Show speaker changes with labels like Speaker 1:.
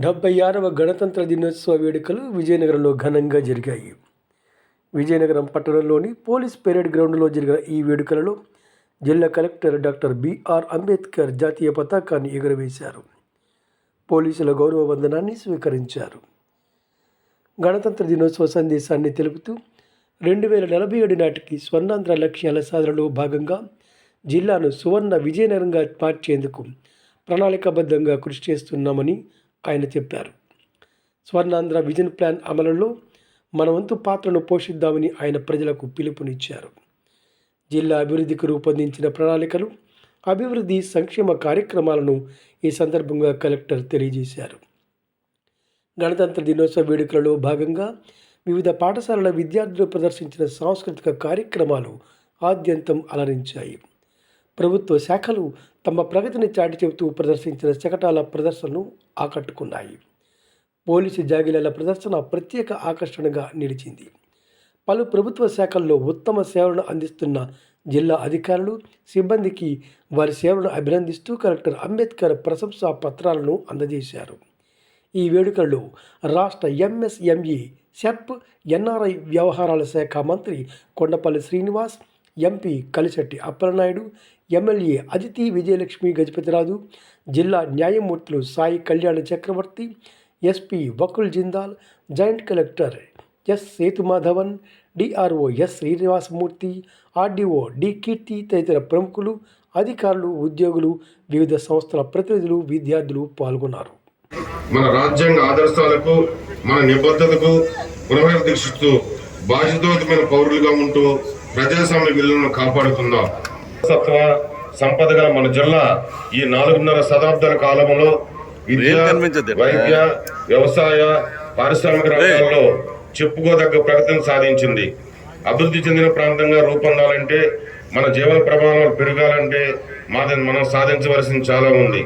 Speaker 1: డెబ్బై ఆరవ గణతంత్ర దినోత్సవ వేడుకలు విజయనగరంలో ఘనంగా జరిగాయి. విజయనగరం పట్టణంలోని పోలీస్ పెరేడ్ గ్రౌండ్లో జరిగిన ఈ వేడుకలలో జిల్లా కలెక్టర్ డాక్టర్ బిఆర్ అంబేద్కర్ జాతీయ పతాకాన్ని ఎగురవేశారు. పోలీసుల గౌరవ వందనాన్ని స్వీకరించారు. గణతంత్ర దినోత్సవ సందేశాన్ని తెలుపుతూ రెండు వేల నలభై ఏడు నాటికి స్వర్ణాంధ్ర లక్ష్యాల సాధనలో భాగంగా జిల్లాను సువర్ణ విజయనగరంగా మార్చేందుకు ప్రణాళికాబద్ధంగా కృషి చేస్తున్నామని ఆయన చెప్పారు. స్వర్ణాంధ్ర విజన్ ప్లాన్ అమలులో మన వంతు పాత్రను పోషిద్దామని ఆయన ప్రజలకు పిలుపునిచ్చారు. జిల్లా అభివృద్ధికి రూపొందించిన ప్రణాళికలు అభివృద్ధి సంక్షేమ కార్యక్రమాలను ఈ సందర్భంగా కలెక్టర్ తెలియజేశారు. గణతంత్ర దినోత్సవ వేడుకలలో భాగంగా వివిధ పాఠశాలల విద్యార్థులు ప్రదర్శించిన సాంస్కృతిక కార్యక్రమాలు ఆద్యంతం అలరించాయి. ప్రభుత్వ శాఖలు తమ ప్రగతిని చాటి చెబుతూ ప్రదర్శించిన శకటాల ప్రదర్శనను ఆకట్టుకున్నాయి. పోలీసు జాగిలాల ప్రదర్శన ప్రత్యేక ఆకర్షణగా నిలిచింది. పలు ప్రభుత్వ శాఖల్లో ఉత్తమ సేవలను అందిస్తున్న జిల్లా అధికారులు సిబ్బందికి వారి సేవలను అభినందిస్తూ కలెక్టర్ అంబేద్కర్ ప్రశంసా పత్రాలను అందజేశారు. ఈ వేడుకల్లో రాష్ట్ర ఎంఎస్ఎంఈ సెప్ ఎన్ఆర్ఐ వ్యవహారాల శాఖ మంత్రి కొండపల్లి శ్రీనివాస్ ఎంపీ కలిశెట్టి అప్పలనాయుడు ఎమ్మెల్యే అదితి విజయలక్ష్మి గజపతిరాజు జిల్లా న్యాయమూర్తులు Sai Kalyana Chakravarthi SP Vakul Jindal joint collector S Sethumadhavan DRO S Srinivasamurthy RDO D Keerthi తదితర ప్రముఖులు అధికారులు ఉద్యోగులు వివిధ సంస్థల ప్రతినిధులు విద్యార్థులు పాల్గొన్నారు.
Speaker 2: మన రాజ్యాంగ ఆదర్శాలకు మన నిబద్ధతకు పునరుద్ధరిస్తూ బాధ్యతోతమైన పౌరులుగా ఉంటూ ప్రజాస్వామ్య విలువలను కాపాడుకుందాం. సత్వ సంపద గల మన జిల్లా ఈ నాలుగున్నర శతాబ్దాల కాలంలో. వైద్య వ్యవసాయ పారిశ్రామిక రంగాల్లో చెప్పుకోదగ్గ ప్రగతిని సాధించింది. అభివృద్ధి చెందిన ప్రాంతంగా రూపొందాలంటే మన జీవన ప్రమాణాలు పెరగాలంటే మాది మనం సాధించవలసింది చాలా ఉంది.